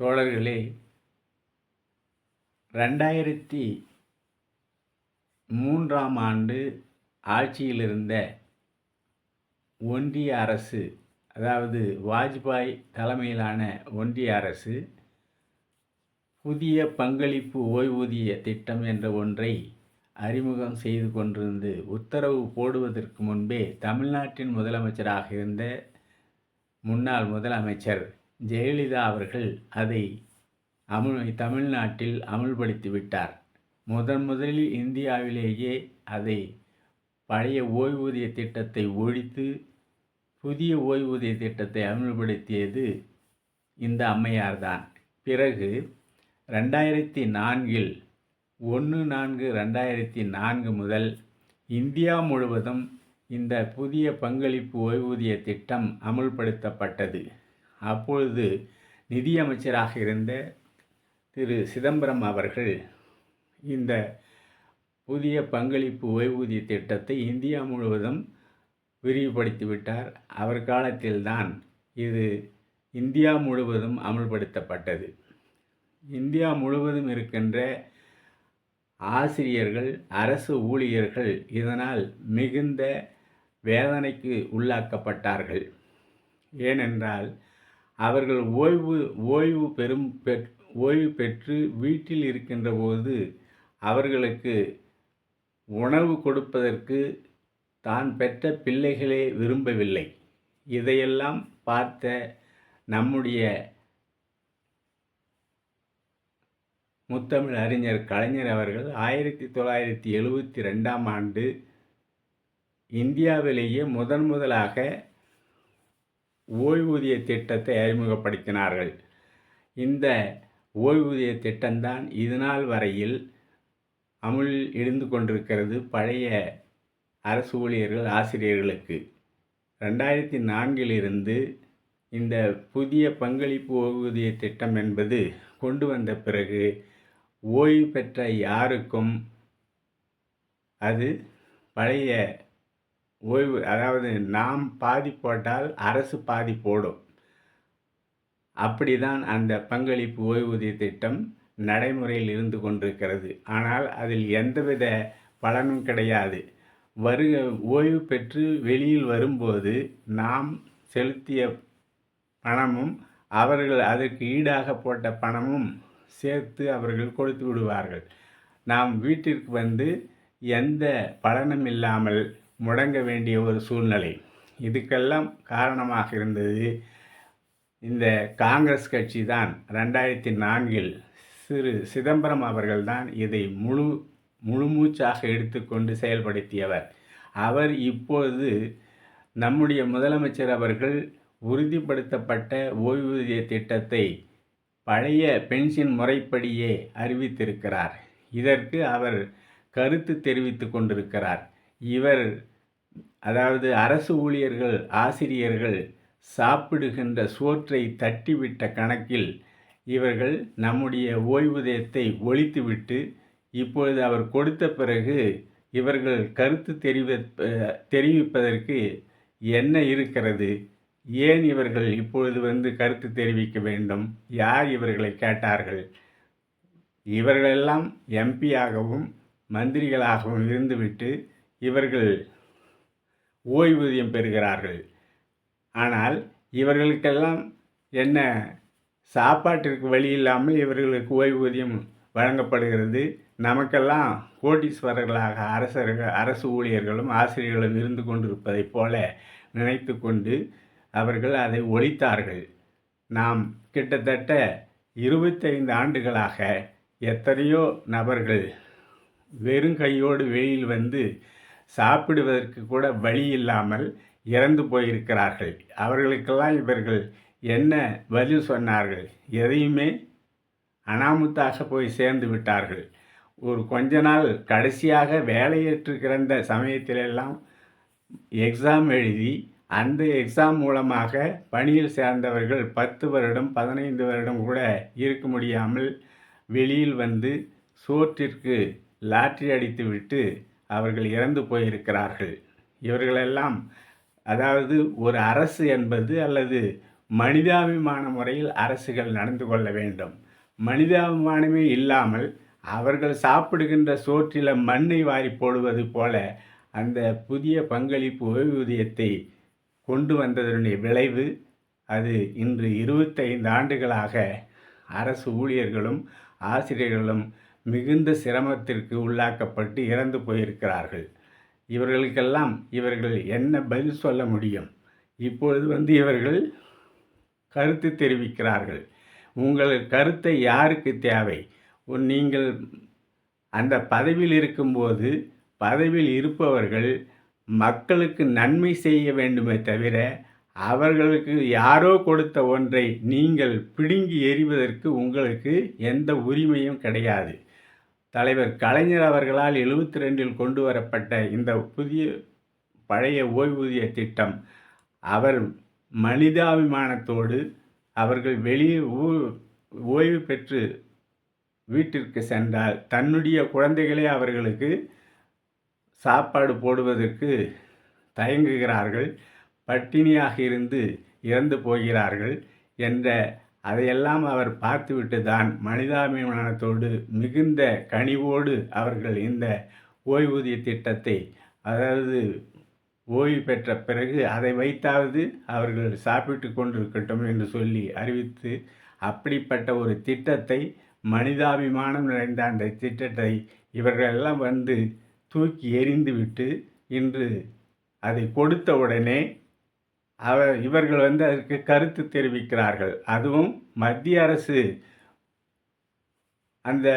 தோழர்களே ரெண்டாயிரத்தி மூன்றாம் ஆண்டு ஆட்சியில் இருந்த ஒன்றிய அரசு அதாவது வாஜ்பாய் தலைமையிலான ஒன்றிய அரசு புதிய பங்களிப்பு ஓய்வூதிய திட்டம் என்ற ஒன்றை அறிமுகம் செய்து கொண்டிருந்து உத்தரவு போடுவதற்கு முன்பே தமிழ்நாட்டின் முதலமைச்சராக இருந்த முன்னாள் முதலமைச்சர் ஜெயலலிதா அவர்கள் அதை அமுல் தமிழ்நாட்டில் அமுல்படுத்தி விட்டார். முதன் முதலில் இந்தியாவிலேயே அதை பழைய ஓய்வூதிய திட்டத்தை ஒழித்து புதிய ஓய்வூதிய திட்டத்தை அமல்படுத்தியது இந்த அம்மையார்தான். பிறகு ரெண்டாயிரத்தி நான்கில் ஒன்று நான்கு ரெண்டாயிரத்தி நான்கு முதல் இந்தியா முழுவதும் இந்த புதிய பங்களிப்பு ஓய்வூதிய திட்டம் அமுல்படுத்தப்பட்டது. அப்பொழுது நிதியமைச்சராக இருந்த திரு சிதம்பரம் அவர்கள் இந்த புதிய பங்களிப்பு ஓய்வூதிய திட்டத்தை இந்தியா முழுவதும் விரிவுபடுத்திவிட்டார் அவர் காலத்தில்தான் இது இந்தியா முழுவதும் அமல்படுத்தப்பட்டது. இந்தியா முழுவதும் இருக்கின்ற ஆசிரியர்கள் அரசு ஊழியர்கள் இதனால் மிகுந்த வேதனைக்கு உள்ளாக்கப்பட்டார்கள். ஏனென்றால் அவர்கள் ஓய்வு ஓய்வு பெறும் பெற் ஓய்வு பெற்று வீட்டில் இருக்கின்ற போது அவர்களுக்கு உணவு கொடுப்பதற்கு தான் பெற்ற பிள்ளைகளே விரும்பவில்லை. இதையெல்லாம் பார்த்த நம்முடைய முத்தமிழ் அறிஞர் கலைஞர் அவர்கள் ஆயிரத்தி தொள்ளாயிரத்தி எழுபத்தி ரெண்டாம் ஆண்டு இந்தியாவிலேயே முதன் முதலாக ஓய்வூதிய திட்டத்தை அறிமுகப்படுத்தினார்கள். இந்த ஓய்வூதிய திட்டம்தான் இதுநாள் வரையில் அமுல் இருந்து கொண்டிருக்கிறது பழைய அரசு ஊழியர்கள் ஆசிரியர்களுக்கு. ரெண்டாயிரத்தி நான்கிலிருந்து இந்த புதிய பங்களிப்பு ஓய்வூதிய திட்டம் என்பது கொண்டு வந்த பிறகு ஓய்வு பெற்ற யாருக்கும் அது பழைய ஓய்வு அதாவது நாம் பாதி போட்டால் அரசு பாதி போடும். அப்படிதான் அந்த பங்களிப்பு ஓய்வூதிய திட்டம் நடைமுறையில் இருந்து கொண்டிருக்கிறது. ஆனால் அதில் எந்தவித பலனும் கிடையாது. வரு ஓய்வு பெற்று வெளியில் வரும்போது நாம் செலுத்திய பணமும் அவர்கள் அதற்கு ஈடாக போட்ட பணமும் சேர்த்து அவர்கள் கொடுத்து விடுவார்கள். நாம் வீட்டிற்கு வந்து எந்த பலனும் இல்லாமல் முடங்க வேண்டிய ஒரு சூழ்நிலை. இதுக்கெல்லாம் காரணமாக இருந்தது இந்த காங்கிரஸ் கட்சி தான். ரெண்டாயிரத்தி நான்கில் சிறு சிதம்பரம் அவர்கள்தான் இதை முழு முழுமூச்சாக எடுத்துக்கொண்டு செயல்படுத்தியவர். அவர் இப்போது நம்முடைய முதலமைச்சர் அவர்கள் உறுதிப்படுத்தப்பட்ட ஓய்வூதிய திட்டத்தை பழைய பென்ஷன் முறைப்படியே அறிவித்திருக்கிறார். இதற்கு அவர் கருத்து தெரிவித்து கொண்டிருக்கிறார். இவர் அதாவது அரசு ஊழியர்கள் ஆசிரியர்கள் சாப்பிடுகின்ற சோற்றை தட்டிவிட்ட கணக்கில் இவர்கள் நம்முடைய ஓய்வூதியத்தை ஒழித்துவிட்டு இப்பொழுது அவர் கொடுத்த பிறகு இவர்கள் கருத்து தெரிவி தெரிவிப்பதற்கு என்ன இருக்கிறது? ஏன் இவர்கள் இப்பொழுது வந்து கருத்து தெரிவிக்க வேண்டும்? யார் இவர்களை கேட்டார்கள்? இவர்களெல்லாம் எம்பியாகவும் மந்திரிகளாகவும் இருந்துவிட்டு இவர்கள் ஓய்வூதியம் பெறுகிறார்கள். ஆனால் இவர்களுக்கெல்லாம் என்ன? சாப்பாட்டிற்கு வழி இல்லாமல் இவர்களுக்கு ஓய்வூதியம் வழங்கப்படுகிறது. நமக்கெல்லாம் கோட்டீஸ்வரர்களாக அரசர்கள் அரசு ஊழியர்களும் ஆசிரியர்களும் இருந்து கொண்டிருப்பதைப் போல நினைத்து கொண்டு அவர்கள் அதை ஒழித்தார்கள். நாம் கிட்டத்தட்ட இருபத்தைந்து ஆண்டுகளாக எத்தனையோ நபர்கள் வெறும் கையோடு வெளியில் வந்து சாப்பிடுவதற்கு கூட வழி இல்லாமல் இறந்து போயிருக்கிறார்கள். அவர்களுக்கெல்லாம் இவர்கள் என்ன பதில் சொன்னார்கள்? எதையுமே அனாமுத்தாக போய் சேர்ந்து விட்டார்கள். ஒரு கொஞ்ச நாள் கடைசியாக வேலையேற்று கிடந்த சமயத்திலெல்லாம் எக்ஸாம் எழுதி அந்த எக்ஸாம் மூலமாக பணியில் சேர்ந்தவர்கள் பத்து வருடம் பதினைந்து வருடம் கூட இருக்க முடியாமல் வெளியில் வந்து சோற்றிற்கு லாட்ரி அடித்து விட்டு அவர்கள் இறந்து போயிருக்கிறார்கள். இவர்களெல்லாம் அதாவது ஒரு அரசு என்பது அல்லது மனிதாபிமான முறையில் அரசுகள் நடந்து கொள்ள வேண்டும். மனிதாபிமானமே இல்லாமல் அவர்கள் சாப்பிடுகின்ற சோற்றில் மண்ணை வாரி போடுவது போல அந்த புதிய பங்களிப்பு ஓய்வூதியத்தை கொண்டு வந்ததனுடைய விளைவு அது இன்று இருபத்தைந்து ஆண்டுகளாக அரசு ஊழியர்களும் ஆசிரியர்களும் மிகுந்த சிரமத்திற்கு உள்ளாக்கப்பட்டு இறந்து போயிருக்கிறார்கள். இவர்களுக்கெல்லாம் இவர்கள் என்ன பதில் சொல்ல முடியும்? இப்பொழுது வந்து இவர்கள் கருத்து தெரிவிக்கிறார்கள். உங்கள் கருத்தை யாருக்கு தேவை? நீங்கள் அந்த பதவியில் இருக்கும்போது பதவியில் இருப்பவர்கள் மக்களுக்கு நன்மை செய்ய வேண்டுமே தவிர அவர்களுக்கு யாரோ கொடுத்த ஒன்றை நீங்கள் பிடுங்கி எறிவதற்கு உங்களுக்கு எந்த உரிமையும் கிடையாது. தலைவர் கலைஞர் அவர்களால் எழுபத்தி ரெண்டில் கொண்டு வரப்பட்ட இந்த புதிய பழைய ஓய்வூதிய திட்டம் அவர் மனிதாபிமானத்தோடு அவர்கள் வெளியே ஊ- ஓய்வு பெற்று வீட்டிற்கு சென்றால் தன்னுடைய குழந்தைகளே அவர்களுக்கு சாப்பாடு போடுவதற்கு தயங்குகிறார்கள். பட்டினியாக இருந்து இறந்து போகிறார்கள் என்ற அதையெல்லாம் அவர் பார்த்துவிட்டு தான் மனிதாபிமானத்தோடு மிகுந்த கனிவோடு அவர்கள் இந்த ஓய்வூதிய திட்டத்தை அதாவது ஓய்வு பெற்ற பிறகு அதை வைத்தாவது அவர்கள் சாப்பிட்டு கொண்டிருக்கட்டும் என்று சொல்லி அறிவித்து அப்படிப்பட்ட ஒரு திட்டத்தை மனிதாபிமானம் நிறைந்த அந்த திட்டத்தை இவர்களெல்லாம் வந்து தூக்கி எறிந்துவிட்டு இன்று அதை கொடுத்த உடனே அவர் இவர்கள் வந்து அதற்கு கருத்து தெரிவிக்கிறார்கள். அதுவும் மத்திய அரசு அந்த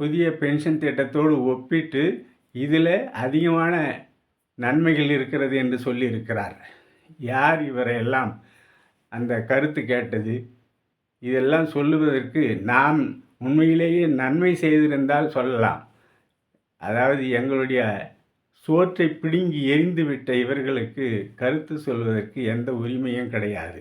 புதிய பென்ஷன் திட்டத்தோடு ஒப்பிட்டு இதில் அதிகமான நன்மைகள் இருக்கிறது என்று சொல்லியிருக்கிறார். யார் இவரையெல்லாம் அந்த கருத்து கேட்டது? இதெல்லாம் சொல்லுவதற்கு நாம் உண்மையிலேயே நன்மை செய்திருந்தால் சொல்லலாம். அதாவது எங்களுடைய சோற்றை பிடுங்கி எரிந்துவிட்ட இவர்களுக்கு கருத்து சொல்வதற்கு எந்த உரிமையும் கிடையாது.